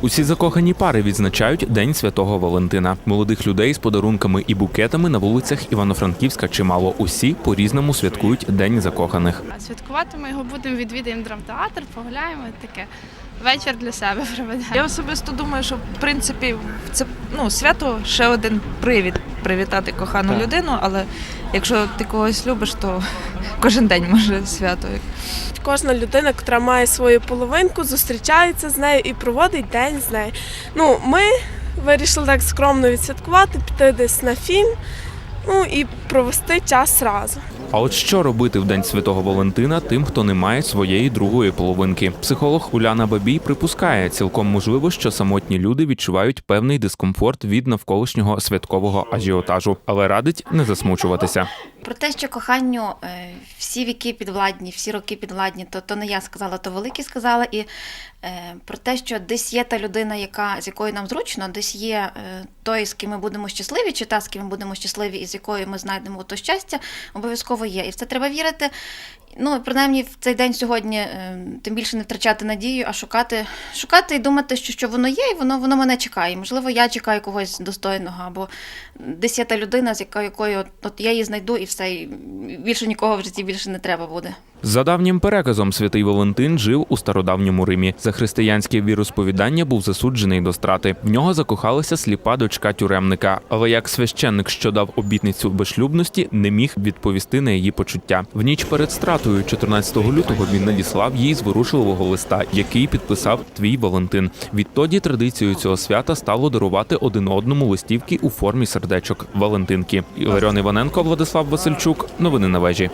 Усі закохані пари відзначають День Святого Валентина. Молодих людей з подарунками і букетами на вулицях Івано-Франківська чимало. Усі по-різному святкують День закоханих. Святкувати ми його будемо відвідаємо драмтеатр, погуляємо таке. Вечір для себе проведемо. Я особисто думаю, що в принципі це ну свято ще один привід привітати кохану Так. людину, але якщо ти когось любиш, то кожен день може свято. Кожна людина, яка має свою половинку, зустрічається з нею і проводить день з нею. Ну, ми вирішили так скромно відсвяткувати, піти десь на фільм, ну і провести час разом. А от що робити в День Святого Валентина тим, хто не має своєї другої половинки? Психолог Уляна Бабій припускає, цілком можливо, що самотні люди відчувають певний дискомфорт від навколишнього святкового ажіотажу, але радить не засмучуватися. Про те, що коханню е, всі віки підвладні, всі роки підвладні, то, то не я сказала, то великі сказала. І е, про те, що десь є та людина, яка, з якою нам зручно, десь є е, той, з ким ми будемо щасливі, чи та, з ким ми будемо щасливі, і з якою ми знайдемо то щастя, обов'язково є. І в це треба вірити. Ну, принаймні в цей день сьогодні тим більше не втрачати надію, а шукати, шукати і думати, що, що воно є, і воно, воно мене чекає. Можливо, я чекаю когось достойного, або десь є та людина, з якою, от, от я її знайду, і все, і більше нікого в житті більше не треба буде. За давнім переказом, святий Валентин жив у стародавньому Римі. За християнське віросповідання був засуджений до страти. В нього закохалася сліпа дочка тюремника. Але як священник, що дав обітницю безшлюбності, не міг відповісти на її почуття. В ніч перед стратою, 14 лютого, він надіслав їй зворушливого листа, який підписав Твій Валентин. Відтоді традицією цього свята стало дарувати один одному листівки у формі сердечок Валентинки. Іларіон Іваненко, Владислав Васильчук. Новини на вежі.